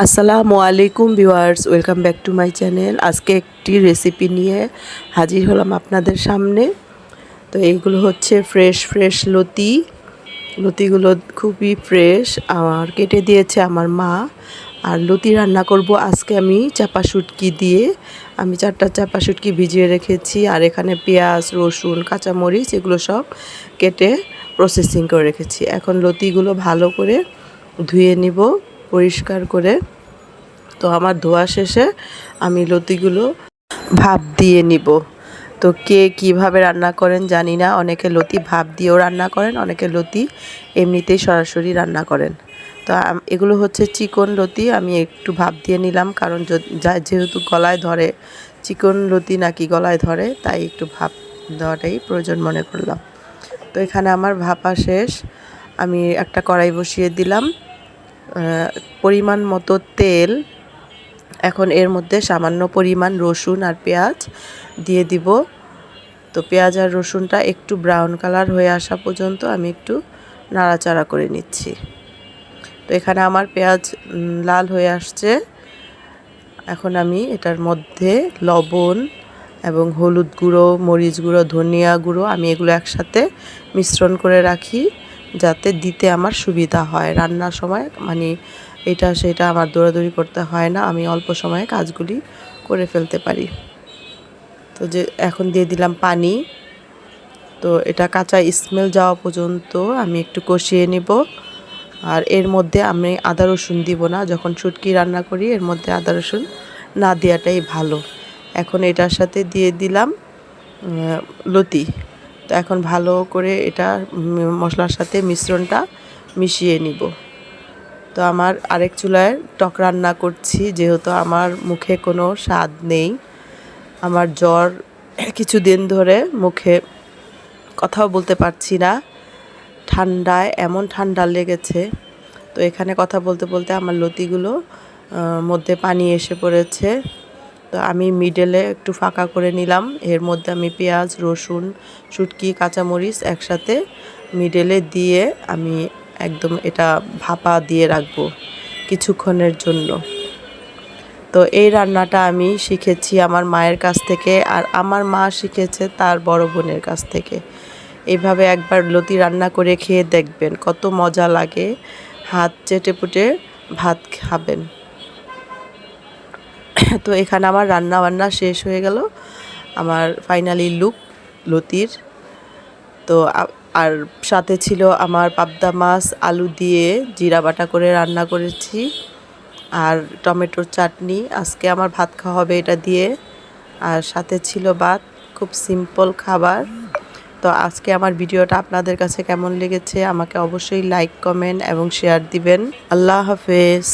আসসালামু আলাইকুম viewers, welcome back to my channel. আজকে একটি রেসিপি নিয়ে হাজির হলাম আপনাদের সামনে। তো এইগুলো হচ্ছে ফ্রেশ ফ্রেশ লতি। লতিগুলো খুবই ফ্রেশ। আর কেটে দিয়েছে আমার মা। আর লতি রান্না করব আজকে আমি চাপা শুটকি দিয়ে। আমি চারটা চাপা শুটকি ভিজিয়ে রেখেছি। আর এখানে পেঁয়াজ, রসুন, কাঁচামরিচ, এগুলো সব কেটে প্রসেসিং করে রেখেছি। এখন লতিগুলো ভালো করে ধুয়ে নিব। পরিষ্কার করে। তো আমার ধোয়া শেষে আমি লতিগুলো ভাপ দিয়ে নিব। তো কে কীভাবে রান্না করেন জানি না। অনেকে লতি ভাপ দিয়েও রান্না করেন, অনেকে লতি এমনিতেই সরাসরি রান্না করেন। তো এগুলো হচ্ছে চিকন লতি, আমি একটু ভাপ দিয়ে নিলাম কারণ যেহেতু গলায় ধরে, চিকন লতি নাকি গলায় ধরে, তাই একটু ভাপ দেওয়াটাই প্রয়োজন মনে করলাম। তো এখানে আমার ভাপা শেষ, আমি একটা কড়াই বসিয়ে দিলাম। পরিমাণ মতো তেল, এখন এর মধ্যে সামান্য পরিমাণ রসুন আর পেঁয়াজ দিয়ে দিব। তো পেঁয়াজ আর রসুনটা একটু ব্রাউন কালার হয়ে আসা পর্যন্ত আমি একটু নাড়াচাড়া করে নিচ্ছি। তো এখানে আমার পেঁয়াজ লাল হয়ে আসছে। এখন আমি এটার মধ্যে লবণ এবং হলুদ গুঁড়ো, মরিচ গুঁড়ো, ধনিয়া গুঁড়ো, আমি এগুলো একসাথে মিশ্রণ করে রাখি। যাতে দিতে আমার সুবিধা হয়। রান্নার সময় মানে এটা সেটা আমার দৌড়াদৌড়ি করতে হয় না। আমি অল্প সময়ে কাজগুলি করে ফেলতে পারি। তো যে এখন দিয়ে দিলাম পানি। তো এটা কাঁচা স্মেল যাওয়া পর্যন্ত আমি একটু কষিয়ে নিব। আর এর মধ্যে আমি আদা রসুন দিব না। যখন শুটকি রান্না করি, এর মধ্যে আদা রসুন না দেওয়াটাই ভালো। এখন এটার সাথে দিয়ে দিলাম লতি। তো এখন ভালো করে এটা মশলার সাথে মিশ্রণটা মিশিয়ে নিব। তো আমার আরেক চুলায় টক রান্না করছি, যেহেতু আমার মুখে কোনো স্বাদ নেই। আমার জ্বর কিছুদিন ধরে মুখে কথাও বলতে পারছি না। ঠান্ডায়, এমন ঠান্ডা লেগেছে। তো এখানে কথা বলতে বলতে আমার লতিগুলো মধ্যে পানি এসে পড়েছে। তো আমি মিডেলে একটু ফাঁকা করে নিলাম। এর মধ্যে আমি পেঁয়াজ, রসুন, শুটকি, কাঁচামরিচ একসাথে মিডেলে দিয়ে আমি একদম এটা ভাপা দিয়ে রাখব কিছুক্ষণের জন্য। তো এই রান্নাটা আমি শিখেছি আমার মায়ের কাছ থেকে আর আমার মা শিখেছে তার বড় বোনের কাছ থেকে। এইভাবে একবার লতি রান্না করে খেয়ে দেখবেন, কত মজা লাগে। হাত চেটে পুটে ভাত খাবেন। তো এখানে আমার রান্না বান্না শেষ হয়ে গেল। আমার ফাইনালি লুক লতির। তো আর সাথে ছিল আমার পাবদা মাছ, আলু দিয়ে জিরা বাটা করে রান্না করেছি। আর টমেটোর চাটনি, আজকে আমার ভাত খাওয়া হবে এটা দিয়ে। আর সাথে ছিল ভাত, খুব সিম্পল খাবার। তো আজকে আমার ভিডিওটা আপনাদের কাছে কেমন লেগেছে আমাকে অবশ্যই লাইক কমেন্ট এবং শেয়ার দিবেন। আল্লাহ হাফেজ।